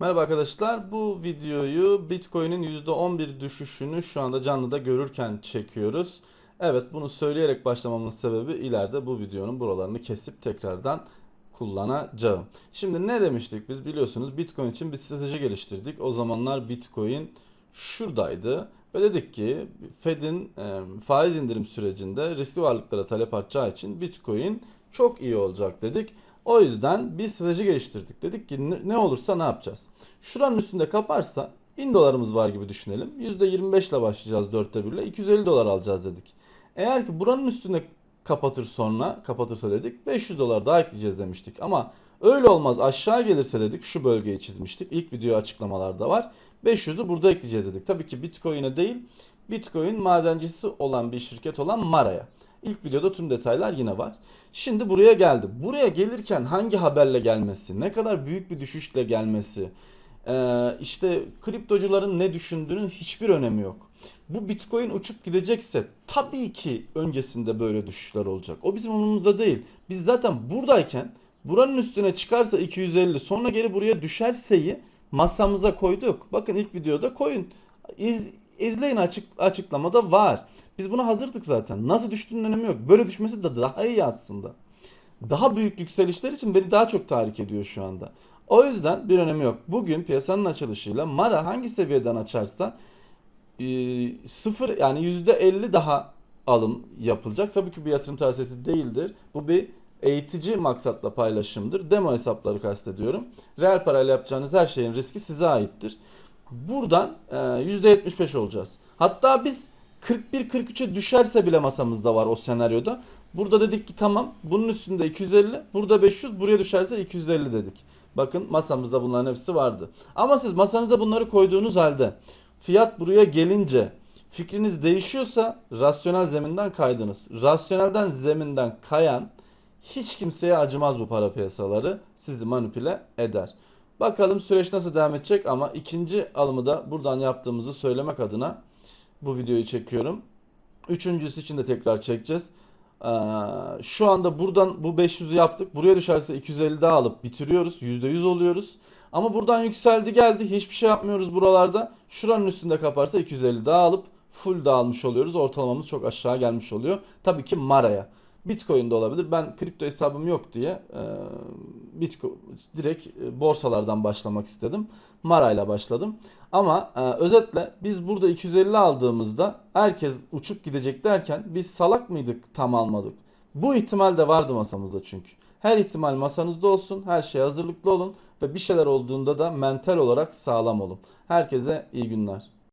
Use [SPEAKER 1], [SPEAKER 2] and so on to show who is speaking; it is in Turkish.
[SPEAKER 1] Merhaba arkadaşlar. Bu videoyu Bitcoin'in %11 düşüşünü şu anda canlıda görürken çekiyoruz. Evet, bunu söyleyerek başlamamın sebebi ileride bu videonun buralarını kesip tekrardan kullanacağım. Şimdi ne demiştik biz biliyorsunuz Bitcoin için bir strateji geliştirdik. O zamanlar Bitcoin şuradaydı ve dedik ki Fed'in e, faiz indirim sürecinde riskli varlıklara talep artacağı için Bitcoin çok iyi olacak dedik. O yüzden bir strateji geliştirdik. Dedik ki ne olursa ne yapacağız? Şuranın üstünde kaparsa 1000 dolarımız var gibi düşünelim. %25 ile başlayacağız 4'te 1 ile 250 dolar alacağız dedik. Eğer ki buranın üstünde kapatır sonra kapatırsa dedik 500 dolar daha ekleyeceğiz demiştik. Ama öyle olmaz aşağı gelirse dedik şu bölgeyi çizmiştik. İlk video açıklamalarda var. 500'ü burada ekleyeceğiz dedik. Tabii ki Bitcoin'e değil Bitcoin madencisi olan bir şirket olan Mara'ya. İlk videoda tüm detaylar yine var. Şimdi buraya geldi. Buraya gelirken hangi haberle gelmesi, ne kadar büyük bir düşüşle gelmesi, işte kriptocuların ne düşündüğünün hiçbir önemi yok. Bu Bitcoin uçup gidecekse tabii ki öncesinde böyle düşüşler olacak. O bizim umurumuzda değil. Biz zaten buradayken buranın üstüne çıkarsa 250 sonra geri buraya düşerseyi masamıza koyduk. Bakın ilk videoda koyun. İz, izleyin açık, açıklamada var. Biz buna hazırdık zaten. Nasıl düştüğünün önemi yok. Böyle düşmesi de daha iyi aslında. Daha büyük yükselişler için beni daha çok tahrik ediyor şu anda. O yüzden bir önemi yok. Bugün piyasanın açılışıyla Mara hangi seviyeden açarsa e, sıfır yani %50 daha alım yapılacak. Tabii ki bir yatırım tavsiyesi değildir. Bu bir eğitici maksatla paylaşımdır. Demo hesapları kastediyorum. Reel parayla yapacağınız her şeyin riski size aittir. Buradan e, %75 olacağız. Hatta biz 41-43'e düşerse bile masamızda var o senaryoda. Burada dedik ki tamam bunun üstünde 250 burada 500 buraya düşerse 250 dedik. Bakın masamızda bunların hepsi vardı. Ama siz masanıza bunları koyduğunuz halde fiyat buraya gelince fikriniz değişiyorsa rasyonel zeminden kaydınız. Rasyonelden zeminden kayan hiç kimseye acımaz bu para piyasaları. Sizi manipüle eder. Bakalım süreç nasıl devam edecek ama ikinci alımı da buradan yaptığımızı söylemek adına bu videoyu çekiyorum. Üçüncüsü için de tekrar çekeceğiz. Ee, şu anda buradan bu 500'ü yaptık. Buraya düşerse 250 daha alıp bitiriyoruz. %100 oluyoruz. Ama buradan yükseldi geldi. Hiçbir şey yapmıyoruz buralarda. Şuranın üstünde kaparsa 250 daha alıp full dağılmış oluyoruz. Ortalamamız çok aşağı gelmiş oluyor. Tabii ki Mara'ya. Bitcoin de olabilir. Ben kripto hesabım yok diye e, Bitcoin direkt e, borsalardan başlamak istedim. Mara ile başladım. Ama e, özetle biz burada 250 aldığımızda herkes uçup gidecek derken biz salak mıydık tam almadık. Bu ihtimal de vardı masamızda çünkü. Her ihtimal masanızda olsun. Her şeye hazırlıklı olun ve bir şeyler olduğunda da mental olarak sağlam olun. Herkese iyi günler.